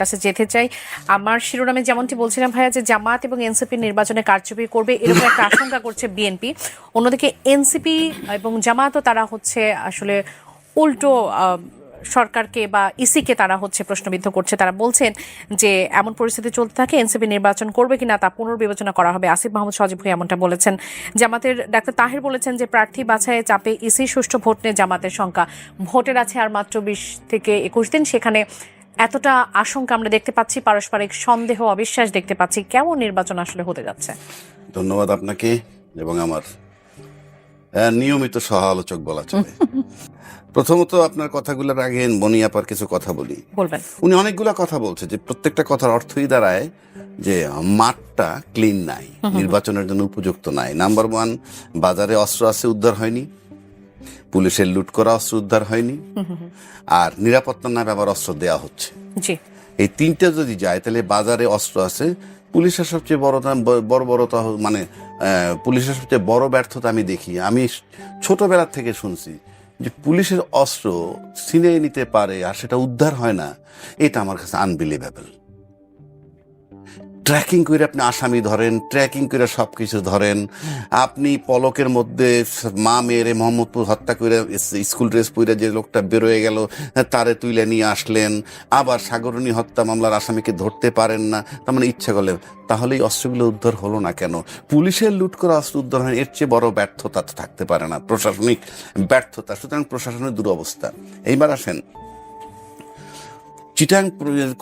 কাছে যেতে চাই। আমার শিরোনামে যেমনটি বলছিলাম ভাইয়া যে জামাত এবং এনসিপি নির্বাচনে কারচুপি করবে, এরকম একটা আশঙ্কা করছে বিএনপি। অন্যদিকে এনসিপি এবং জামাতও তারা হচ্ছে আসলে উল্টো সরকারকে বা ইসিকে তারা হচ্ছে প্রশ্নবিদ্ধ করছে। তারা বলছেন যে এমন পরিস্থিতি চলতে থাকে, এনসিপি নির্বাচন করবে কিনা তা পুনর্বিবেচনা করা হবে। আসিফ মাহমুদ সজীব ভুঁইয়া এমনটা বলেছেন। জামাতের ডাক্তার তাহির বলেছেন যে প্রার্থী বাছাইয়ে চাপে ইসি সুষ্ঠু ভোট নিয়ে জামাতের সংখ্যা ভোটের আছে আর মাত্র বিশ থেকে একুশ দিন। সেখানে এতটা আশঙ্কা আমরা দেখতে পাচ্ছি পারস্পরিক সন্দেহ অবিশ্বাস দেখতে পাচ্ছি। কেমন নির্বাচন আসলে হতে যাচ্ছে? ধন্যবাদ আপনাকে এবং আমার নিয়মিত সহ আলোচক বলা চলে। প্রথমত আপনার কথাগুলোর আগে মনিয়াপার কিছু কথা বলি। বলবেন। উনি অনেকগুলা কথা বলছে যে প্রত্যেকটা কথার অর্থই দাঁড়ায় যে মাঠটা ক্লিন নাই নির্বাচনের জন্য উপযুক্ত নাই। নাম্বার ওয়ান বাজারে অস্ত্র আছে উদ্ধার হয়নি। পুলিশের লুট করা অস্ত্র উদ্ধার হয়নি। আর নিরাপত্তা নামে আবার অস্ত্র দেওয়া হচ্ছে। এই তিনটা যদি যায় তাহলে বাজারে অস্ত্র আছে। পুলিশের সবচেয়ে বড় বড় বড়তা মানে পুলিশের সবচেয়ে বড় ব্যর্থতা আমি দেখি। আমি ছোটবেলার থেকে শুনছি যে পুলিশের অস্ত্র ছিনিয়ে নিতে পারে আর সেটা উদ্ধার হয় না এটা আমার কাছে আনবিলিভেবল ট্র্যাকিং করে আপনি আসামি ধরেন, ট্র্যাকিং করে সব কিছু ধরেন। আপনি পলকের মধ্যে মা, মেয়েরে মোহাম্মদপুর হত্যা করে স্কুল ড্রেস পরে যে লোকটা বেরোয় গেল, তারে তুইলে নিয়ে আসলেন। আবার সাগরণী হত্যা মামলার আসামিকে ধরতে পারেন না, তার মানে ইচ্ছা করলেন তাহলে এই অস্ত্রগুলো উদ্ধার হলো না কেন? পুলিশের লুট করা অস্ত্র উদ্ধার হয়, এর চেয়ে বড় ব্যর্থতা থাকতে পারে না। প্রশাসনিক ব্যর্থতা, সুতরাং প্রশাসনের দুরবস্থা। এইবার আসেন চিটাং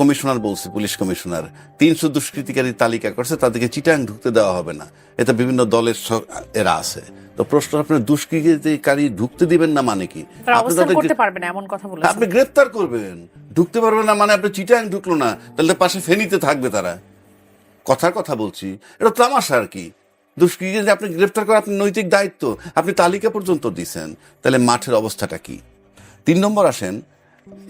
কমিশনার বলছে পুলিশ কমিশনার তিনশো দুষ্কৃতিকারী তালিকা করছে তাদেরকে চিটাং ঢুকতে দেওয়া হবে না। এটা বিভিন্ন দলের এরা আছে। তো প্রশ্ন আপনার দুষ্কৃতিকারী ঢুকতে দিবেন না মানে কি? আপনি গ্রেপ্তার করবেন। ঢুকতে পারবেন না মানে আপনি চিটাং ঢুকলো না তাহলে পাশে ফেনীতে থাকবে তারা। কথার কথা বলছি এটা তামাশা আর কি। দুষ্কৃতি আপনি গ্রেপ্তার করা আপনি নৈতিক দায়িত্ব। আপনি তালিকা পর্যন্ত দিছেন তাহলে মাঠের অবস্থাটা কি? তিন নম্বর আসেন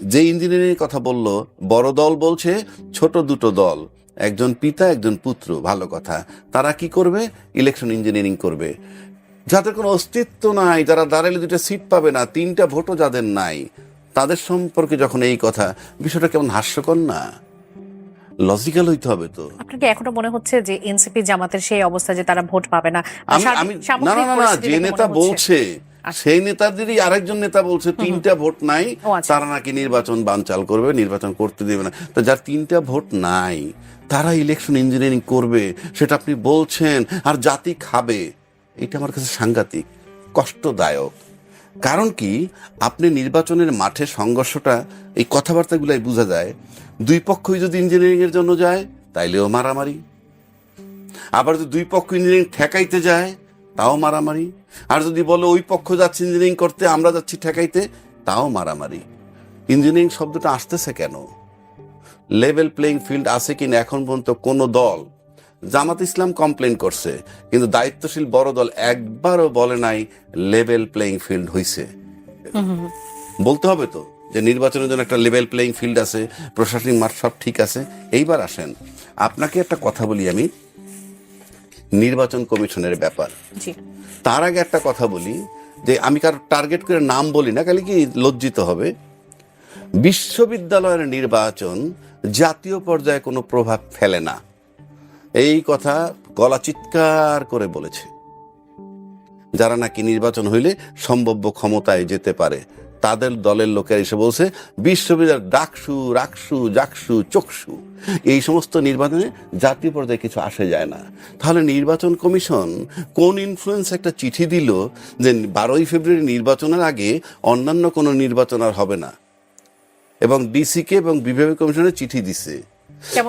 যে ইঞ্জিনিয়ারিং কথা বলল বড় দল বলছে ছোট দুটো দল একজন পিতা একজন পুত্র ভালো কথা। তারা কি করবে? ইলেকশন ইঞ্জিনিয়ারিং করবে। যাদের কোনো অস্তিত্ব নাই যারা দাঁড়ালে দুটো সিট পাবে না তিনটা ভোটও যাদের নাই তাদের সম্পর্কে যখন এই কথা বিষয়টা কেমন হাস্যকর না? লজিক্যাল হইতে হবে তো। আপনাকে এখনও মনে হচ্ছে যে এনসিপি জামাতের সেই অবস্থা যে তারা ভোট পাবে না? আমি না না না না যে নেতা বলছে সেই নেতাদেরই আরেকজন নেতা বলছে তিনটা ভোট নাই আচ্ছা। তারা নাকি নির্বাচন বানচাল করবে নির্বাচন করতে দেবে না। তো যার তিনটা ভোট নাই তারা ইলেকশন ইঞ্জিনিয়ারিং করবে সেটা আপনি বলছেন আর জাতি খাবে এটা আমার কাছে সাংঘাতিক কষ্টদায়ক। কারণ কি? আপনি নির্বাচনের মাঠে সংঘর্ষটা এই কথাবার্তাগুলাই বোঝা যায় দুই পক্ষই যদি ইঞ্জিনিয়ারিং এর জন্য যায় তাইলেও মারামারি। আবার যদি দুই পক্ষ ইঞ্জিনিয়ারিং ঠেকাইতে যায় তাও মারামারি। আর যদি বলে ওই পক্ষ যাচ্ছে ইঞ্জিনিয়ারিং করতে, আমরা যাচ্ছি ঠেকাইতে, তাও মারামারি। ইঞ্জিনিয়ারিং শব্দটা আসতেছে কেন? লেভেল প্লেইং ফিল্ড আছে কিনা এখন পর্যন্ত কোনো দল? জামাত ইসলাম কমপ্লেন করছে, কিন্তু দায়িত্বশীল বড় দল একবারও বলে নাই লেভেল প্লেইং ফিল্ড হইছে। বলতে হবে তো যে নির্বাচনের জন্য একটা লেভেল প্লেইং ফিল্ড আছে, প্রশাসনিক মাঠ সব ঠিক আছে। এইবার আসেন, আপনাকে একটা কথা বলি আমি। নির্বাচন কমিশনের ব্যাপার। তার আগে একটা কথা বলি যে আমি কার টার্গেট করে নাম বলি না খালি কি লজ্জিত হবে? বিশ্ববিদ্যালয়ের নির্বাচন জাতীয় পর্যায়ে কোনো প্রভাব ফেলে না। এই কথা গলা চিৎকার করে বলেছে। যারা নাকি নির্বাচন হইলে সম্ভাব্য ক্ষমতায় যেতে পারে তাদের দলের লোকেরা এসে বলছে বিশ্ববিদ্যালয় ডাকসু রাকসু জাকসু চকসু এই সমস্ত নির্বাচনে জাতীয় পর্যায়ে কিছু আসে যায় না। তাহলে নির্বাচন কমিশন কোন ইনফ্লুয়েন্স একটা চিঠি দিল যে বারোই ফেব্রুয়ারি নির্বাচনের আগে অন্যান্য কোনো নির্বাচন আর হবে না? এবং ডিসিকে এবং বিভাগীয় কমিশনের চিঠি দিছে।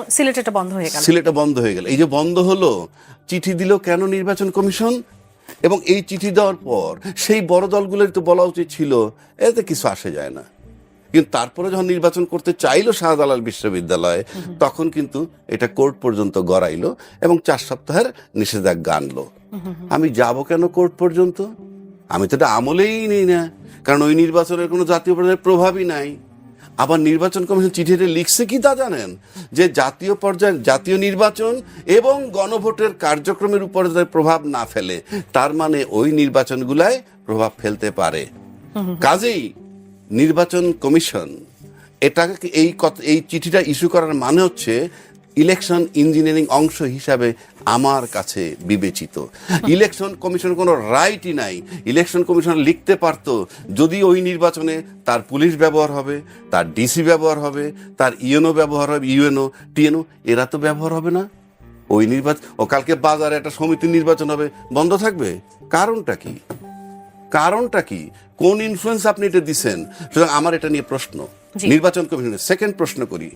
সিলেটেটা বন্ধ হয়ে গেল। সিলেটে বন্ধ হয়ে গেল। এই যে বন্ধ হলো চিঠি দিল কেন নির্বাচন কমিশন? এবং এই চিঠি দেওয়ার পর সেই বড় দলগুলোর তো বলা উচিত ছিল এতে কিছু আসে যায় না। কিন্তু তারপরে যখন নির্বাচন করতে চাইলো শাহজালাল বিশ্ববিদ্যালয়ে তখন কিন্তু এটা কোর্ট পর্যন্ত গড়াইলো এবং চার সপ্তাহের নিষেধাজ্ঞা আনলো। আমি যাব কেন কোর্ট পর্যন্ত? আমি তো এটা আমলেই নেই না কারণ ওই নির্বাচনের কোনো জাতীয় পর্যায়ে প্রভাবই নাই। আবার নির্বাচন কমিশন চিঠিতে লিখছে কি তা জানেন? যে জাতীয় পর্যায়ে জাতীয় নির্বাচন এবং গণভোটের কার্যক্রমের উপর প্রভাব না ফেলে, তার মানে ওই নির্বাচনগুলায় প্রভাব ফেলতে পারে। কাজেই নির্বাচন কমিশন, এটাকে এই এই চিঠিটা ইস্যু করার মানে হচ্ছে ইলেকশন ইঞ্জিনিয়ারিং অংশ হিসাবে আমার কাছে বিবেচিত। ইলেকশন কমিশন কোনো রাইটই নাই। ইলেকশন কমিশন লিখতে পারতো যদি ওই নির্বাচনে তার পুলিশ ব্যবহার হবে তার ডিসি ব্যবহার হবে তার ইউএনও ব্যবহার হবে ইউএনও টিএনও এরা তো ব্যবহার হবে না। ওই নির্বাচন ও কালকে বাজারে একটা সমিতির নির্বাচন হবে বন্ধ থাকবে? কারণটা কি? কারণটা কি? কোন ইনফ্লুয়েন্স আপনি এটা দিচ্ছেন সুতরাং আমার এটা নিয়ে প্রশ্ন। নির্বাচন কমিশনের সেকেন্ড প্রশ্ন করি।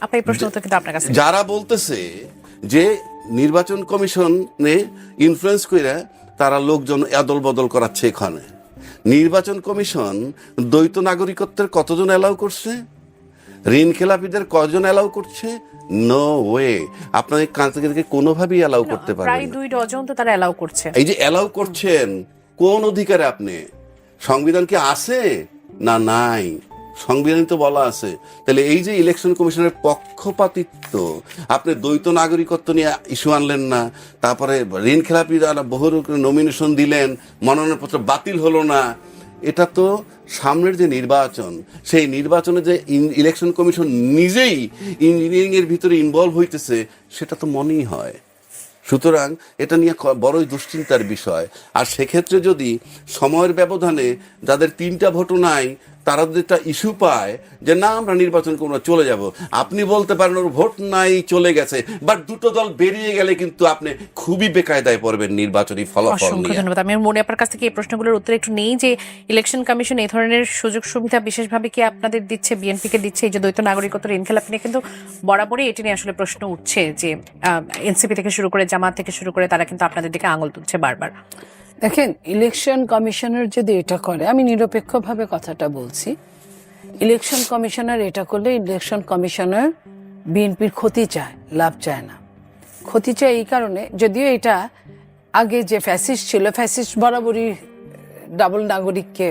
আপনার প্রশ্ন উত্তর কিন্তু আপনার কাছে যারা বলতেছে যে নির্বাচন কমিশনে ইনফ্লুয়েন্স করে তারা লোকজন আদল বদল করাচ্ছে এখানে। নির্বাচন কমিশন দ্বৈত নাগরিকত্বের কতজন অ্যালাউ করছে? ঋণ খেলাপিদের কজন অ্যালাউ করছে? নো ওয়ে আপনাদের কাঁচকে কোনোভাবেই অ্যালাউ করতে প্রায় পারবেন না। দুই ডজন তো তারা অ্যালাউ করছে। এই যে অ্যালাউ করছেন কোন অধিকারে আপনি? সংবিধান কি আছে? না নাই। সংবিধানে তো বলা আছে। তাহলে এই যে ইলেকশন কমিশনের পক্ষপাতিত্ব, আপনি দ্বৈত নাগরিকত্ব নিয়ে ইস্যু আনলেন না, তারপরে ঋণ খেলাপি বহু নমিনেশন দিলেন, মনোনয়নপত্র বাতিল হলো না, এটা তো সামনের যে নির্বাচন, সেই নির্বাচনে যে ইলেকশন কমিশন নিজেই ইঞ্জিনিয়ারিং এর ভিতরে ইনভলভ হইতেছে, সেটা তো মনেই হয়। সুতরাং এটা নিয়ে বড়ই দুশ্চিন্তার বিষয়। আর সেক্ষেত্রে যদি সময়ের ব্যবধানে যাদের তিনটা ভোটও নাই তারা যদি একটা ইস্যু পায় যে না, আমরা নির্বাচন করব চলে যাব। আপনি বলতে পারেন ওর ভোট নাই, চলে গেছে। বাট দুটো দল বেরিয়ে গেলে কিন্তু আপনি খুবই বেকায়দায় পড়বেন নির্বাচনী ফলাফল নিয়ে। ধন্যবাদ। আমি মনে আপনার কাছ থেকে এই প্রশ্নগুলোর উত্তর একটু নেই যে ইলেকশন কমিশন এই ধরনের সুযোগ সুবিধা বিশেষভাবে কি আপনাদের দিচ্ছে বিএনপি কে দিচ্ছে, এই যে দ্বৈত নাগরিকত্ব ঋণ খেলাপি নিয়ে কিন্তু বরাবরই এটি নিয়ে আসলে প্রশ্ন উঠছে যে এনসিপি থেকে শুরু করে জামাত থেকে শুরু করে তারা কিন্তু আপনাদের দিকে আঙুল তুলছে বারবার। দেখেন ইলেকশন কমিশনার যদি এটা করে আমি নিরপেক্ষভাবে কথাটা বলছি ইলেকশন কমিশনার এটা করলে ইলেকশন কমিশনার বিএনপির ক্ষতি চায় লাভ চায় না। ক্ষতি চায় এই কারণে যদিও এটা আগে যে ফ্যাসিস্ট ছিল ফ্যাসিস্ট বরাবরই ডাবল নাগরিককে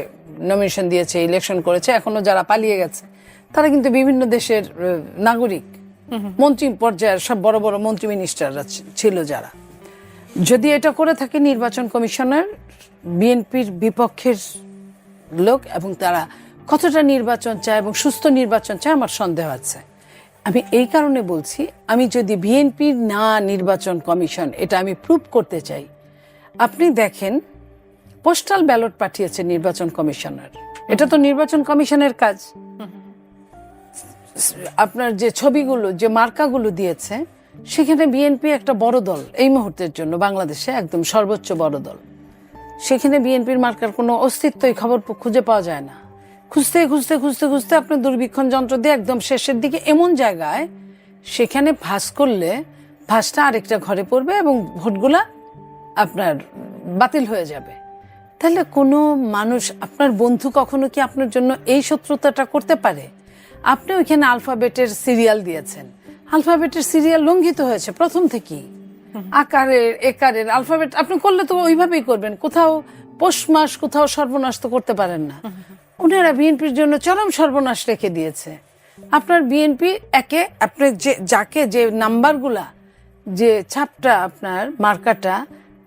নমিনেশন দিয়েছে ইলেকশন করেছে এখনও যারা পালিয়ে গেছে তারা কিন্তু বিভিন্ন দেশের নাগরিক। মন্ত্রী পর্যায়ের সব বড় বড় মন্ত্রী মিনিস্টাররা ছিল যারা। যদি এটা করে থাকে নির্বাচন কমিশনার, বিএনপির বিপক্ষের লোক এবং তারা কতটা নির্বাচন চায় এবং সুস্থ নির্বাচন চায় আমার সন্দেহ আছে। আমি এই কারণে বলছি, আমি যদি বিএনপির না নির্বাচন কমিশন, এটা আমি প্রুভ করতে চাই। আপনি দেখেন, পোস্টাল ব্যালট পাঠিয়েছে নির্বাচন কমিশনার। এটা তো নির্বাচন কমিশনের কাজ। আপনার যে ছবিগুলো, যে মার্কাগুলো দিয়েছে সেখানে বিএনপি একটা বড় দল এই মুহূর্তের জন্য, বাংলাদেশে একদম সর্বোচ্চ বড় দল। সেখানে বিএনপির মার্কার কোনো অস্তিত্বই খবর খুঁজে পাওয়া যায় না। খুঁজতে খুঁজতে খুঁজতে খুঁজতে আপনি দূরবীক্ষণ যন্ত্র দিয়ে একদম শেষের দিকে এমন জায়গায় সেখানে ভাস করলে ভাসটা আরেকটা ঘরে পড়বে এবং ভোটগুলা আপনার বাতিল হয়ে যাবে। তাহলে কোনো মানুষ, আপনার বন্ধু কখনো কি আপনার জন্য এই শত্রুতাটা করতে পারে? আপনি ওইখানে আলফাবেটের সিরিয়াল দিয়েছেন। আলফাবেটের সিরিয়াল লঙ্ঘিত হয়েছে, প্রথম থেকেই। আকারের, একারের আলফাবেট, আপনি করলে তো ওইভাবেই করবেন। কোথাও পৌষ মাস কোথাও সর্বনাশ তো করতে পারেন না। ওনারা বিএনপির জন্য চরম সর্বনাশ রেখে দিয়েছে। আপনার বিএনপি একে, আপনি যে, যাকে যে নাম্বারগুলা, যে ছাপটা আপনার, মার্কাটা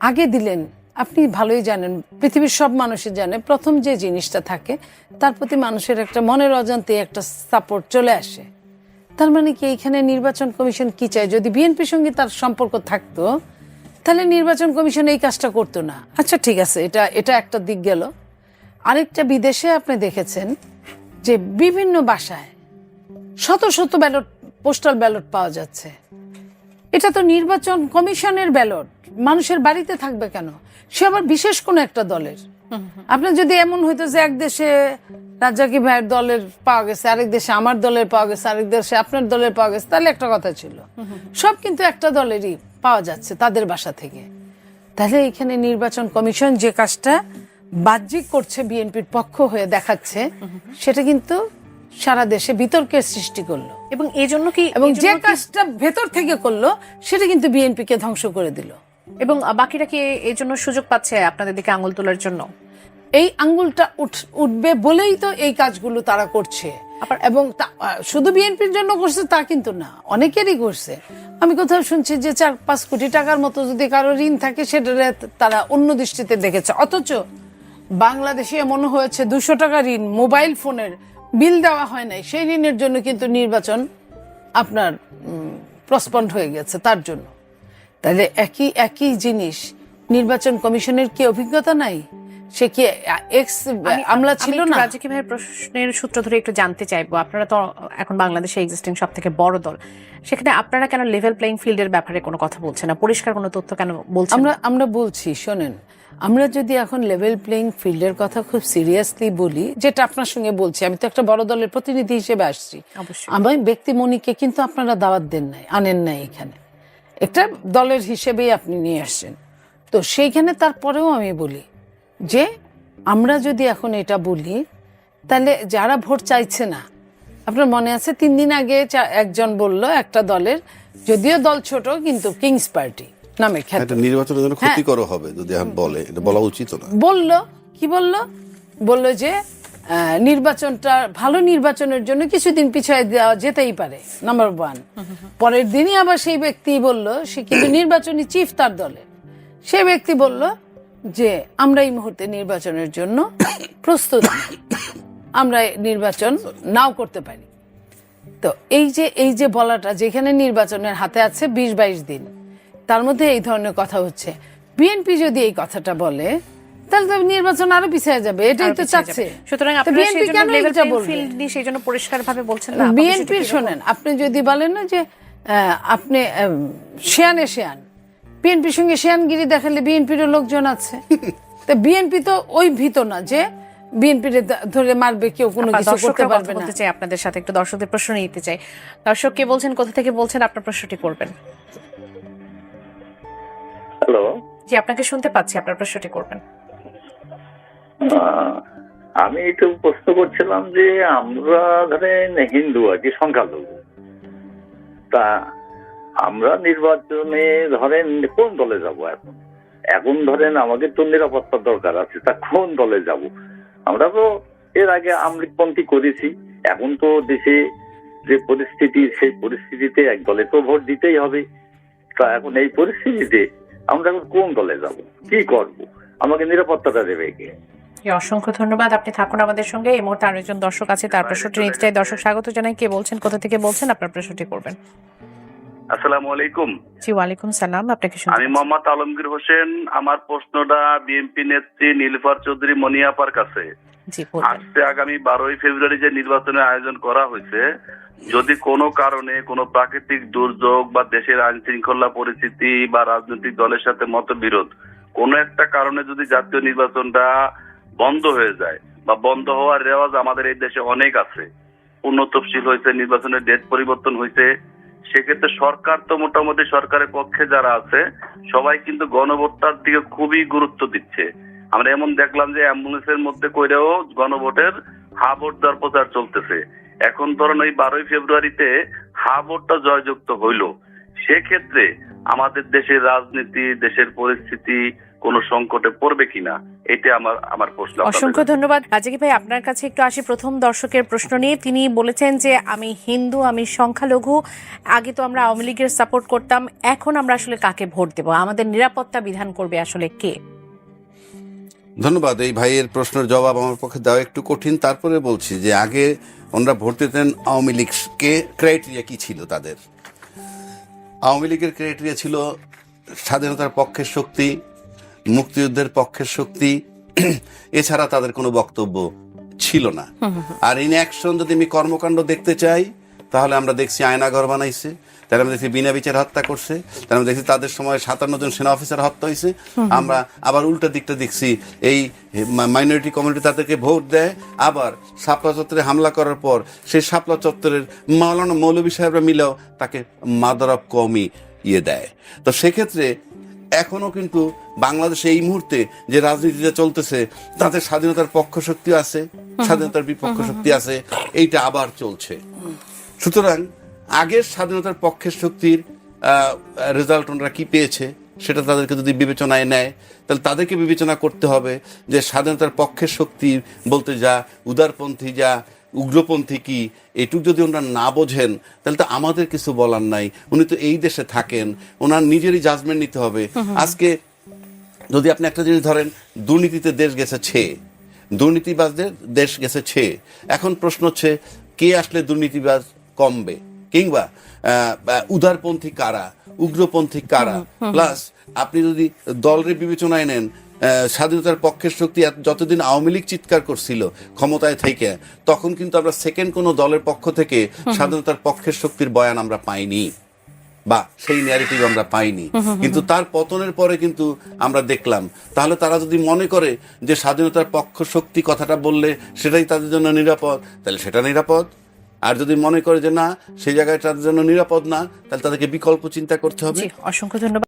আগে দিলেন, আপনি ভালোই জানেন। পৃথিবীর সব মানুষই জানে, প্রথম যে জিনিসটা থাকে, তার প্রতি মানুষের একটা মনের অজান্তে একটা সাপোর্ট চলে আসে। তার মানে কি, এইখানে নির্বাচন কমিশন কি চায়? যদি বিএনপির সঙ্গে তার সম্পর্ক থাকতো, তাহলে নির্বাচন কমিশন এই কাজটা করতো না। আচ্ছা ঠিক আছে, এটা এটা একটা দিক গেল। আরেকটা বিদেশে আপনি দেখেছেন যে বিভিন্ন বাসায় শত শত ব্যালট, পোস্টাল ব্যালট পাওয়া যাচ্ছে। এটা তো নির্বাচন কমিশনের ব্যালট। মানুষের বাড়িতে থাকবে কেন? সে আবার বিশেষ কোনো একটা দলের। আপনার যদি এমন হইতো যে এক দেশে রাজ্জাকি ভাইয়ের দলের পাওয়া গেছে আরেক দেশে আমার দলের পাওয়া গেছে আরেক দেশে আপনার দলের পাওয়া গেছে তাহলে একটা কথা ছিল। সব কিন্তু একটা দলেরই পাওয়া যাচ্ছে তাদের বাসা থেকে। তাহলে এখানে নির্বাচন কমিশন যে কাজটা বাহ্যিক করছে বিএনপির পক্ষ হয়ে দেখাচ্ছে সেটা কিন্তু সারা দেশে বিতর্কের সৃষ্টি করল। এবং এই জন্য কি এবং যে কাজটা ভেতর থেকে করল সেটা কিন্তু বিএনপিকে ধ্বংস করে দিল। এবং বাকিরা কি এই জন্য সুযোগ পাচ্ছে আপনাদের দিকে আঙুল তোলার জন্য? এই আঙ্গুলটা উঠ- উঠবে বলেই তো এই কাজগুলো তারা করছে। এবং শুধু বিএনপির জন্য করছে তা কিন্তু না অনেকেরই করছে। আমি কোথাও শুনছি যে চার পাঁচ কোটি টাকার মতো যদি কারও ঋণ থাকে সেটা তারা অন্য দৃষ্টিতে দেখেছে। অথচ বাংলাদেশে এমন হয়েছে দুশো টাকা ঋণ মোবাইল ফোনের বিল দেওয়া হয় নাই সেই ঋণের জন্য কিন্তু নির্বাচন আপনার প্রসপন্ড হয়ে গেছে তার জন্য। তাহলে একই একই জিনিস নির্বাচন কমিশনের কি অভিজ্ঞতা নাই? সে কি এক্স আমি- আমলা ছিল না? রাজকীয় ভাইয়ের প্রশ্নের সূত্র ধরে একটু জানতে চাইব। আপনারা তো এখন বাংলাদেশে এক্সিস্টিং সব থেকে বড় দল। সেখানে আপনারা কেন লেভেল প্লেইং ফিল্ডের ব্যাপারে কোনো কথা বলছেন না? পরিষ্কার কোনো তথ্য কেন বলছেন আমরা আমরা বলছি শোনেন আমরা যদি এখন লেভেল প্লেইং ফিল্ডের কথা খুব সিরিয়াসলি বলি যেটা আপনার সঙ্গে বলছি আমি তো একটা বড় দলের প্রতিনিধি হিসেবে আসছি। আমি ব্যক্তিমণিকে কিন্তু আপনারা দাওয়াত দেন নাই আনেন নাই এখানে। একটা দলের হিসেবেই আপনি নিয়ে আসছেন তো সেইখানে তারপরেও আমি বলি যে আমরা যদি এখন এটা বলি তাহলে যারা ভোট চাইছে না আপনার মনে আছে তিন দিন আগে একজন বলল একটা দলের যদিও দল ছোট কিন্তু কিংস পার্টি নামে খ্যাত। এটা নির্বাচনের জন্য হ্যাঁ। ক্ষতিকর হবে যদি বলে এটা বলা উচিত না। বলল কি বলল? বলল যে নির্বাচনটা ভালো নির্বাচনের জন্য কিছুদিন পিছিয়ে দেওয়া যেতেই পারে নাম্বার ওয়ান পরের দিনই আবার সেই ব্যক্তি বলল, সে কিন্তু নির্বাচনী চিফ তার দলে। সে ব্যক্তি বলল যে, আমরা এই মুহূর্তে নির্বাচনের জন্য প্রস্তুত আমরা নির্বাচন নাও করতে পারি। তো এই যে এই যে বলাটা, যেখানে নির্বাচনের হাতে আছে বিশ বাইশ দিন, তার মধ্যে এই ধরনের কথা হচ্ছে। বিএনপি যদি এই কথাটা বলে তাহলে তো নির্বাচন আরও পিছিয়ে যাবে এটাই তো চাচ্ছে। সুতরাং বিএনপি কেন এটা সেই জন্য বলছেন না শোনেন আপনি যদি বলেন না যে আপনি শেয়ানে শেয়ান বিএনপির সঙ্গে শেয়ানগিরি দেখালে বিএনপির লোকজন আছে। তো বিএনপি তো ওই ভীত না যে বিএনপির ধরে মারবে কেউ কোনো কিছু করতে পারবে না। চাই আপনাদের সাথে একটু দর্শকদের প্রশ্ন নিতে চাই। দর্শক কে বলছেন কোথা থেকে বলছেন আপনার প্রশ্নটি করবেন। হ্যালো জি আপনাকে শুনতে পাচ্ছি আপনার প্রশ্নটি করবেন। আমি একটু প্রশ্ন করছিলাম যে আমরা ধরেন হিন্দু কি, সংখ্যালঘু। তা আমরা নির্বাচনে ধরেন কোন দলে যাব এখন? এখন ধরেন আমাদের তো নিরাপত্তার দরকার আছে, তা কোন দলে যাব? আমরা তো এর আগে আমলিকপন্থী করেছি, এখন তো দেশে যে পরিস্থিতি, সেই পরিস্থিতিতে এক দলে তো ভোট দিতেই হবে। তা এখন এই পরিস্থিতিতে আমরা এখন কোন দলে যাব? কি করব? আমাকে নিরাপত্তাটা দেবে কে? জি, অসংখ্য ধন্যবাদ। আপনি থাকুন আমাদের সঙ্গে। এই মুহূর্তে আরও একজন দর্শক আছে তার প্রশ্নটি নিতে চাই দর্শক স্বাগত জানাই। কে বলছেন? কোথা থেকে বলছেন? আপনার প্রশ্নটি করবেন। আসসালামু আলাইকুম। জি ওয়ালাইকুম সালাম। আপনাকে আমি মোহাম্মদ আলমগীর হোসেন। আমার প্রশ্নটা বিএনপি নেত্রী নীলফার চৌধুরী মনিয়াপার কাছে। জি আসছে আগামী বারোই ফেব্রুয়ারি যে নির্বাচনের আয়োজন করা হয়েছে যদি কোনো কারণে কোনো প্রাকৃতিক দুর্যোগ বা দেশের আইন শৃঙ্খলা পরিস্থিতি বা রাজনৈতিক দলের সাথে মতবিরোধ কোনো একটা কারণে যদি জাতীয় নির্বাচনটা বন্ধ হয়ে যায় বা বন্ধ হওয়ার রেওয়াজ আমাদের এই দেশে অনেক আছে। তফসিল হয়েছে নির্বাচনের ডেট পরিবর্তন হয়েছে সেক্ষেত্রে সরকার তো মোটামুটি সরকারের পক্ষে যারা আছে, সবাই কিন্তু গণভোটটার দিকে খুবই গুরুত্ব দিচ্ছে। আমরা এমন দেখলাম যে অ্যাম্বুলেন্সের মধ্যে কইরেও গণভোটের হা ভোট দেওয়ার প্রচার চলতেছে। এখন ধরুন ওই বারোই ফেব্রুয়ারিতে হা ভোটটা জয়যুক্ত হইল। সেক্ষেত্রে আমাদের দেশের রাজনীতি, দেশের পরিস্থিতি কোনো সংকটে পড়বে কিনা? এটা আমার আমার প্রশ্ন অসংখ্য ধন্যবাদ। রাজাকি ভাই আপনার কাছে একটু আসি প্রথম দর্শকের প্রশ্ন নিয়ে। তিনি বলেছেন যে আমি হিন্দু আমি সংখ্যালঘু আগে তো আমরা আওয়ামী লীগের সাপোর্ট করতাম এখন আমরা আসলে কাকে ভোট দেব? আমাদের নিরাপত্তা বিধান করবে আসলে কে? ধন্যবাদ। এই ভাইয়ের প্রশ্নের জবাব আমার পক্ষে দেওয়া একটু কঠিন। তারপরে বলছি যে আগে ওনারা ভোট দিতেন আওয়ামী লীগকে ক্রাইটেরিয়া কি ছিল তাদের? আওয়ামী লীগের ক্রাইটেরিয়া ছিল স্বাধীনতার পক্ষের শক্তি মুক্তিযুদ্ধের পক্ষের শক্তি, এছাড়া তাদের কোনো বক্তব্য ছিল না। আর ইন অ্যাকশন যদি আমি কর্মকাণ্ড দেখতে চাই, তাহলে আমরা দেখছি আয়নাঘর বানাইছে, তাহলে আমরা দেখছি বিনা বিচার হত্যা করছে, তাহলে আমরা দেখছি তাদের সময় সাতান্ন জন সেনা অফিসার হত্যা হয়েছে আমরা আবার উল্টা দিকটা দেখছি, এই মাইনরিটি কমিউনিটি তাদেরকে ভোট দেয়, আবার শাপলা চত্বরে হামলা করার পর সেই শাপলা চত্বরের মাওলানা মৌলবী সাহেবরা মিলেও তাকে মাদার অফ কমই ইয়ে দেয়। তো সেক্ষেত্রে এখনও কিন্তু বাংলাদেশে এই মুহূর্তে যে রাজনীতিটা চলতেছে তাতে স্বাধীনতার পক্ষ শক্তি আছে স্বাধীনতার বিপক্ষ শক্তি আছে এইটা আবার চলছে। সুতরাং আগের স্বাধীনতার পক্ষের শক্তির রেজাল্ট ওনারা কি পেয়েছে সেটা তাদেরকে যদি বিবেচনায় নেয় তাহলে তাদেরকে বিবেচনা করতে হবে যে স্বাধীনতার পক্ষের শক্তি বলতে যা উদারপন্থী যা উগ্রপন্থী কি? এটুক যদি ওনারা না বোঝেন তাহলে তো আমাদের কিছু বলার নাই। উনি তো এই দেশে থাকেন ওনার নিজেরই জাজমেন্ট নিতে হবে। আজকে যদি আপনি একটা জিনিস ধরেন দুর্নীতিতে দেশ গেছে ছে। দুর্নীতিবাজদের দেশ গেছে ছে। এখন প্রশ্ন হচ্ছে কে আসলে দুর্নীতিবাজ কমবে? কিংবা উদারপন্থী কারা? উগ্রপন্থী কারা? প্লাস আপনি যদি দলের বিবেচনায় নেন স্বাধীনতার পক্ষের শক্তি যতদিন আওয়ামী লীগ চিৎকার করছিল ক্ষমতায় থেকে তখন কিন্তু আমরা সেকেন্ড কোনো দলের পক্ষ থেকে স্বাধীনতার পক্ষের শক্তির বয়ান আমরা পাইনি বা সেই ন্যারেটিভ আমরা পাইনি। কিন্তু তার পতনের পরে কিন্তু আমরা দেখলাম তাহলে তারা যদি মনে করে যে স্বাধীনতার পক্ষ শক্তি কথাটা বললে সেটাই তাদের জন্য নিরাপদ তাহলে সেটা নিরাপদ। আর যদি মনে করে যে না সেই জায়গায় তাদের জন্য নিরাপদ না তাহলে তাদেরকে বিকল্প চিন্তা করতে হবে। অসংখ্য ধন্যবাদ।